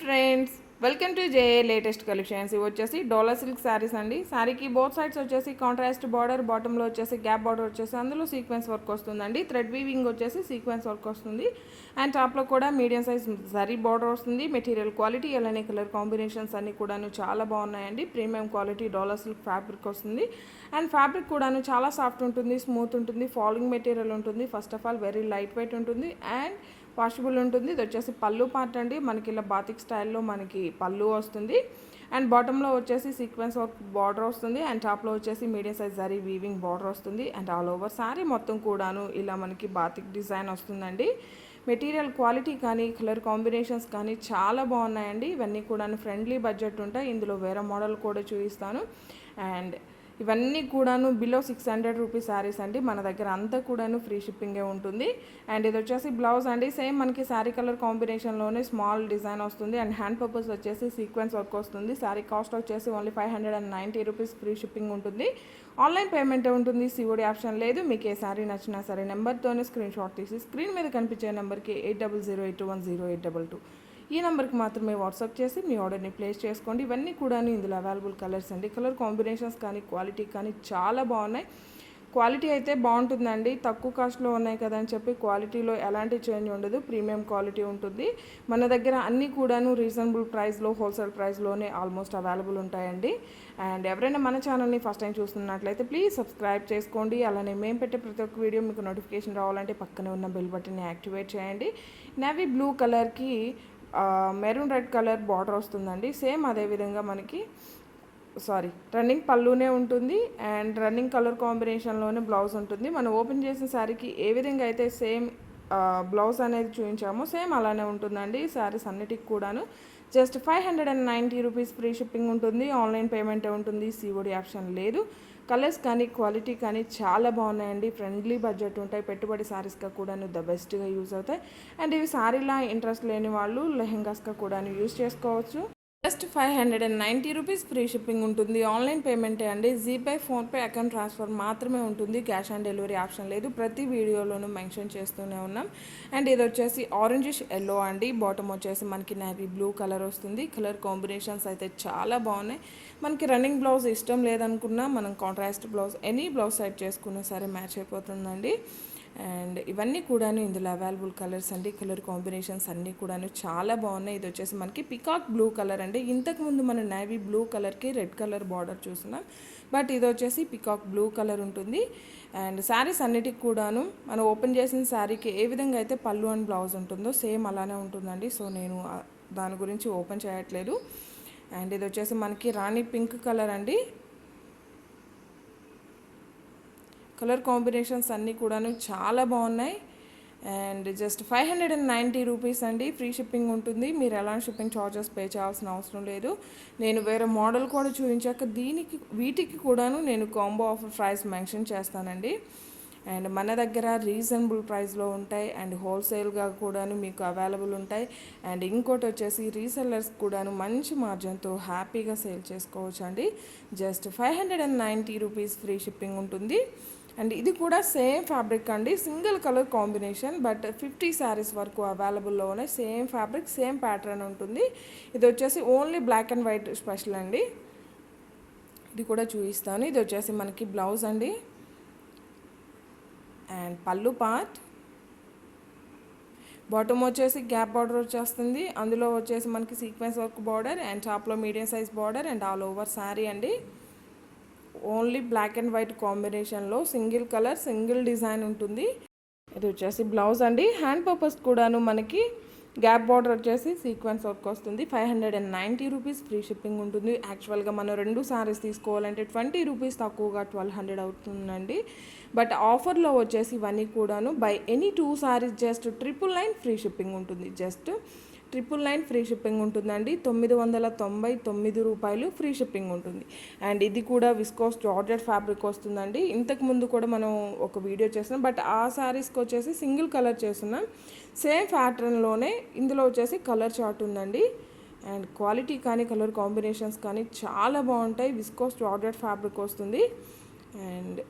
Friends welcome to J latest collections ఇవి వచ్చేసి Dola silk saris అండి. శారీకి బోత్ సైడ్స్ వచ్చేసి కాంట్రాస్ట్ బార్డర్ బాటంలో వచ్చేసి గ్యాప్ బార్డర్ వచ్చేసి అందులో సీక్వెన్స్ వర్క్ వస్తుందండి. థ్రెడ్ వీవింగ్ వచ్చేసి సీక్వెన్స్ వర్క్ వస్తుంది. అండ్ టాప్లో కూడా మీడియం సైజ్ జరీ బార్డర్ వస్తుంది. మెటీరియల్ క్వాలిటీ అలానే కలర్ కాంబినేషన్స్ అన్నీ కూడాను చాలా బాగున్నాయండి. Premium quality Dola silk fabric వస్తుంది. అండ్ ఫ్యాబ్రిక్ కూడాను చాలా సాఫ్ట్ ఉంటుంది స్మూత్ ఉంటుంది ఫాలింగ్ మెటీరియల్ ఉంటుంది. First of all very light weight ఉంటుంది. అండ్ వాషబుల్ ఉంటుంది. ఇది వచ్చేసి పళ్ళు పార్ట్ అండి. మనకి ఇలా బాతిక్ స్టైల్లో మనకి పళ్ళు వస్తుంది. అండ్ బాటంలో వచ్చేసి సీక్వెన్స్ వర్క్ బార్డర్ వస్తుంది. అండ్ టాప్లో వచ్చేసి medium size zari weaving border వస్తుంది. అండ్ ఆల్ ఓవర్ సారీ మొత్తం కూడాను ఇలా మనకి బాతిక్ డిజైన్ వస్తుందండి. మెటీరియల్ క్వాలిటీ కానీ కలర్ కాంబినేషన్స్ కానీ చాలా బాగున్నాయండి. ఇవన్నీ కూడా ఫ్రెండ్లీ బడ్జెట్ ఉంటాయి. ఇందులో వేరే మోడల్ కూడా చూపిస్తాను. అండ్ ఇవన్నీ కూడాను below six hundred rupees saris అండి. మన దగ్గర అంతా కూడాను ఫ్రీ షిప్పింగే ఉంటుంది. అండ్ ఇది వచ్చేసి బ్లౌజ్ అండి. సేమ్ మనకి శారీ కలర్ కాంబినేషన్లోనే స్మాల్ డిజైన్ వస్తుంది. అండ్ హ్యాండ్ పర్పస్ వచ్చేసి సీక్వెన్స్ వర్క్ వస్తుంది. శారీ కాస్ట్ వచ్చేసి only five hundred and ninety rupees free shipping ఉంటుంది ఆన్లైన్ పేమెంటే ఉంటుంది? సిఓడి ఆప్షన్ లేదు. మీకు ఏ శారీ నచ్చినా సరే నెంబర్తోనే స్క్రీన్ షాట్ తీసి స్క్రీన్ మీద కనిపించే నెంబర్కి eight double zero eight one zero eight double two ఈ నెంబర్కి మాత్రమే వాట్సాప్ చేసి మీ ఆర్డర్ని ప్లేస్ చేసుకోండి. ఇవన్నీ కూడా ఇందులో అవైలబుల్ కలర్స్ అండి. కలర్ కాంబినేషన్స్ కానీ క్వాలిటీ కానీ చాలా బాగున్నాయి. క్వాలిటీ అయితే బాగుంటుందండి. తక్కువ కాస్ట్లో ఉన్నాయి కదా అని చెప్పి క్వాలిటీలో ఎలాంటి చేంజ్ ఉండదు. ప్రీమియం క్వాలిటీ ఉంటుంది. మన దగ్గర అన్నీ కూడాను రీజనబుల్ ప్రైస్లో హోల్సేల్ ప్రైస్లోనే ఆల్మోస్ట్ అవైలబుల్ ఉంటాయండి. అండ్ ఎవరైనా మన ఛానల్ని ఫస్ట్ టైం చూస్తున్నట్లయితే ప్లీజ్ సబ్స్క్రైబ్ చేసుకోండి. అలానే మేము పెట్టే ప్రతి ఒక్క వీడియో మీకు నోటిఫికేషన్ రావాలంటే పక్కనే ఉన్న బెల్ బటన్ని యాక్టివేట్ చేయండి. నవీ బ్లూ కలర్కి మెరూన్ రెడ్ కలర్ బార్డర్ వస్తుందండి. సేమ్ అదేవిధంగా మనకి సారీ రన్నింగ్ పళ్ళునే ఉంటుంది అండ్ రన్నింగ్ కలర్ కాంబినేషన్లోనే బ్లౌజ్ ఉంటుంది. మనం ఓపెన్ చేసిన శారీకి ఏ విధంగా అయితే సేమ్ బ్లౌజ్ అనేది చూపించామో సేమ్ అలానే ఉంటుందండి శారీస్ అన్నిటికి కూడాను. Just five hundred and ninety rupees free shipping ఉంటుంది. ఆన్లైన్ పేమెంట్ ఉంటుంది. సీఓడి ఆప్షన్ లేదు. కలర్స్ కానీ క్వాలిటీ కానీ చాలా బాగున్నాయండి. ఫ్రెండ్లీ బడ్జెట్ ఉంటాయి. పెట్టుబడి శారీస్గా కూడాను ద బెస్ట్గా యూజ్ అవుతాయి. అండ్ ఇవి శారీలా ఇంట్రెస్ట్ లేని వాళ్ళు లెహెంగాస్గా కూడాను యూజ్ చేసుకోవచ్చు. Just five hundred and ninety rupees free shipping ఉంటుంది. ఆన్లైన్ పేమెంటే అండి. జీపే ఫోన్పే అకౌంట్ ట్రాన్స్ఫర్ మాత్రమే ఉంటుంది. క్యాష్ ఆన్ డెలివరీ ఆప్షన్ లేదు. ప్రతి వీడియోలోనూ మెన్షన్ చేస్తూనే ఉన్నాం. అండ్ ఇది వచ్చేసి ఆరెంజిష్ ఎల్లో అండి. బాటమ్ వచ్చేసి మనకి నేవీ బ్లూ కలర్ వస్తుంది. కలర్ కాంబినేషన్స్ అయితే చాలా బాగున్నాయి. మనకి రన్నింగ్ బ్లౌజ్ ఇష్టం లేదనుకున్నా మనం contrast blouse any blouse set చేసుకున్నా సరే మ్యాచ్ అయిపోతుందండి. అండ్ ఇవన్నీ కూడాను ఇందులో అవైలబుల్ కలర్స్ అండి కలర్ కాంబినేషన్స్ అన్నీ కూడాను చాలా బాగున్నాయి. ఇది వచ్చేసి మనకి పికాక్ బ్లూ కలర్ అండి. ఇంతకుముందు మన నేవీ బ్లూ కలర్కి రెడ్ కలర్ బార్డర్ చూసినాం బట్ ఇది వచ్చేసి పికాక్ బ్లూ కలర్ ఉంటుంది. అండ్ శారీస్ అన్నిటికి కూడాను మనం ఓపెన్ చేసిన శారీకి ఏ విధంగా అయితే పళ్ళు అండ్ బ్లౌజ్ ఉంటుందో సేమ్ అలానే ఉంటుందండి. సో నేను దాని గురించి ఓపెన్ చేయట్లేదు. అండ్ ఇది వచ్చేసి మనకి రాణి పింక్ కలర్ అండి. కలర్ కాంబినేషన్స్ అన్నీ కూడాను చాలా బాగున్నాయి. And just five hundred and ninety rupees అండి. ఫ్రీ షిప్పింగ్ ఉంటుంది. మీరు ఎలాంటి షిప్పింగ్ ఛార్జెస్ పే చేయాల్సిన అవసరం లేదు. నేను వేరే మోడల్ కూడా చూపించాక దీనికి వీటికి కూడాను నేను కాంబో ఆఫర్ ప్రైస్ మెన్షన్ చేస్తానండి. అండ్ మన దగ్గర రీజనబుల్ ప్రైస్లో ఉంటాయి. అండ్ హోల్సేల్గా కూడాను మీకు అవైలబుల్ ఉంటాయి. అండ్ ఇంకోటి వచ్చేసి రీసెల్లర్స్ కూడాను మంచి మార్జిన్తో హ్యాపీగా సేల్ చేసుకోవచ్చు అండి just five hundred and ninety rupees free shipping ఉంటుంది. అండ్ ఇది కూడా సేమ్ ఫ్యాబ్రిక్ అండి. Single colour combination but fifty saris వరకు అవైలబుల్లో ఉన్నాయి. సేమ్ ఫ్యాబ్రిక్ సేమ్ ప్యాటర్న్ ఉంటుంది. ఇది వచ్చేసి only black and white special అండి. ఇది కూడా చూపిస్తాను. ఇది వచ్చేసి మనకి బ్లౌజ్ అండి. And pallu part. బాటమ్ వచ్చేసి గ్యాప్ బార్డర్ వచ్చేస్తుంది. అందులో వచ్చేసి మనకి సీక్వెన్స్ వర్క్ బార్డర్ అండ్ టాప్లో medium size border and all over sari అండి. ఓన్లీ బ్లాక్ అండ్ వైట్ కాంబినేషన్లో సింగిల్ కలర్ సింగిల్ డిజైన్ ఉంటుంది. ఇది వచ్చేసి బ్లౌజ్ అండి. హ్యాండ్ పర్పస్ కూడాను మనకి గ్యాప్ బార్డర్ వచ్చేసి సీక్వెన్స్ వర్క్ వస్తుంది. Five hundred and ninety rupees free shipping ఉంటుంది. యాక్చువల్గా మనం రెండు సారీస్ తీసుకోవాలంటే ట్వంటీ రూపీస్ తక్కువగా ట్వెల్వ్ హండ్రెడ్ అవుతుందండి. బట్ ఆఫర్లో వచ్చేసి ఇవన్నీ కూడాను buy any two saris just triple nine free shipping ఉంటుంది. Just triple nine free shipping ఉంటుందండి. తొమ్మిది వందల తొంభై తొమ్మిది రూపాయలు ఫ్రీ షిప్పింగ్ ఉంటుంది. అండ్ ఇది కూడా విస్కోస్ జార్జెట్ ఫ్యాబ్రిక్ వస్తుందండి. ఇంతకు ముందు కూడా మనం ఒక వీడియో చేస్తున్నాం. బట్ ఆ శారీస్కి వచ్చేసి సింగిల్ కలర్ చేస్తున్నాం. సేమ్ ప్యాటర్న్లోనే ఇందులో వచ్చేసి కలర్ చార్ట్ ఉందండి. అండ్ క్వాలిటీ కానీ కలర్ కాంబినేషన్స్ కానీ చాలా బాగుంటాయి. విస్కోస్ జార్జెట్ ఫ్యాబ్రిక్ వస్తుంది. అండ్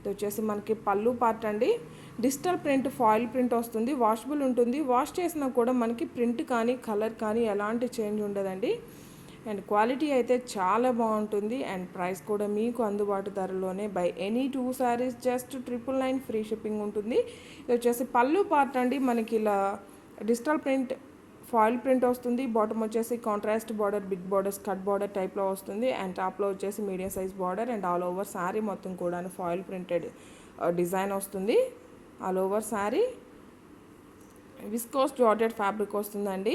ఇది వచ్చేసి మనకి పళ్ళు పార్ట్ అండి. డిజిటల్ ప్రింట్ ఫాయిల్ ప్రింట్ వస్తుంది వాషబుల్ ఉంటుంది. వాష్ చేసినా కూడా మనకి ప్రింట్ కానీ కలర్ కానీ ఎలాంటి చేంజ్ ఉండదండి. అండ్ క్వాలిటీ అయితే చాలా బాగుంటుంది. అండ్ ప్రైస్ కూడా మీకు అందుబాటు ధరలోనే buy any two saris just triple nine free shipping ఉంటుంది. ఇది వచ్చేసి పళ్ళు పార్ట్ అండి. మనకి ఇలా డిజిటల్ ప్రింట్ ఫాయిల్ ప్రింట్ వస్తుంది. బాటమ్ వచ్చేసి contrast border big borders cut border టైప్లో వస్తుంది. అండ్ టాప్లో వచ్చేసి medium size border and all over sari మొత్తం కూడా ఫాయిల్ ప్రింటెడ్ డిజైన్ వస్తుంది. All over sari. Viscose georgette fabric వస్తుందండి.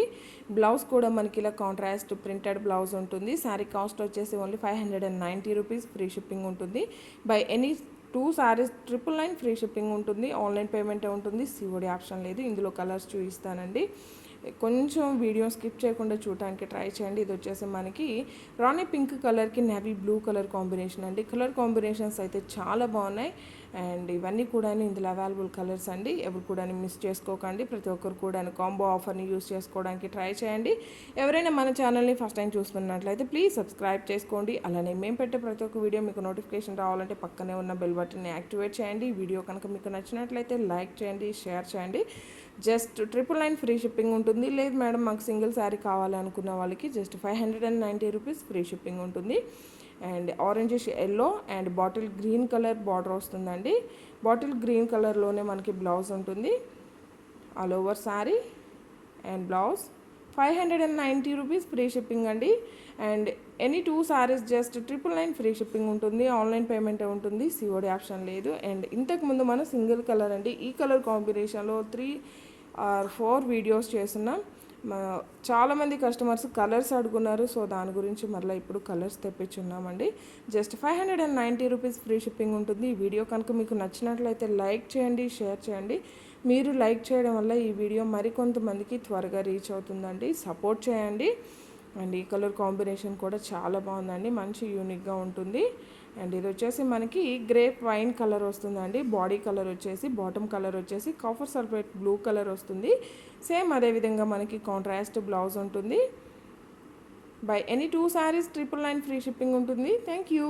బ్లౌజ్ కూడా మనకి ఇలా కాంట్రాస్ట్ ప్రింటెడ్ బ్లౌజ్ ఉంటుంది. శారీ కాస్ట్ వచ్చేసి only five hundred and ninety rupees free shipping ఉంటుంది. Buy any two saris triple nine free shipping ఉంటుంది. ఆన్లైన్ పేమెంటే ఉంటుంది. సిఓడి ఆప్షన్ లేదు. ఇందులో కలర్స్ చూపిస్తానండి. కొంచెం వీడియో స్కిప్ చేయకుండా చూడటానికి ట్రై చేయండి. ఇది వచ్చేసి మనకి రాణి పింక్ కలర్కి నేవీ బ్లూ కలర్ కాంబినేషన్ అండి. కలర్ కాంబినేషన్స్ అయితే చాలా బాగున్నాయి. అండ్ ఇవన్నీ కూడా ఇందులో అవైలబుల్ కలర్స్ అండి. ఎవరు కూడా మిస్ చేసుకోకండి. ప్రతి ఒక్కరు కూడా కాంబో ఆఫర్ని యూస్ చేసుకోవడానికి ట్రై చేయండి. ఎవరైనా మన ఛానల్ని ఫస్ట్ టైం చూస్తున్నట్లయితే ప్లీజ్ సబ్స్క్రైబ్ చేసుకోండి. అలానే మేము పెట్టే ప్రతి ఒక్క వీడియో మీకు నోటిఫికేషన్ రావాలంటే పక్కనే ఉన్న బెల్ బటన్ని యాక్టివేట్ చేయండి. వీడియో కనుక మీకు నచ్చినట్లయితే లైక్ చేయండి షేర్ చేయండి. Just triple nine free shipping ఉంటుంది. లేదు మేడం మాకు సింగిల్ శారీ కావాలి అనుకున్న వాళ్ళకి just five hundred and ninety rupees free shipping ఉంటుంది. And orange yellow and bottle green colour border వస్తుందండి. బాటిల్ గ్రీన్ కలర్లోనే మనకి బ్లౌజ్ ఉంటుంది. All over sari and blouse. Five hundred and ninety rupees free shipping అండి. And any two saris just triple nine free shipping ఉంటుంది. Online payment ఉంటుంది. COD option లేదు. And ఇంతకుముందు మనం సింగిల్ కలర్ అండి. ఈ కలర్ కాంబినేషన్లో త్రీ ఆర్ ఫోర్ వీడియోస్ చేస్తున్నాం. చాలామంది కస్టమర్స్ కలర్స్ అడుగున్నారు. సో దాని గురించి మళ్ళీ ఇప్పుడు colours తెప్పించున్నామండి. Just five hundred and ninety rupees free shipping ఉంటుంది. ఈ వీడియో కనుక మీకు నచ్చినట్లయితే లైక్ చేయండి షేర్ చేయండి. మీరు లైక్ చేయడం వల్ల ఈ వీడియో మరికొంతమందికి త్వరగా రీచ్ అవుతుందండి. సపోర్ట్ చేయండి. అండ్ ఈ కలర్ కాంబినేషన్ కూడా చాలా బాగుందండి. మంచి యూనిక్గా ఉంటుంది. అండ్ ఇది వచ్చేసి మనకి గ్రేప్ వైన్ కలర్ వస్తుందండి. బాడీ కలర్ వచ్చేసి బాటమ్ కలర్ వచ్చేసి కాఫర్ సల్ఫేట్ బ్లూ కలర్ వస్తుంది. సేమ్ అదేవిధంగా మనకి కాంట్రాస్ట్ బ్లౌజ్ ఉంటుంది. By any two saris triple nine free shipping ఉంటుంది. Thank you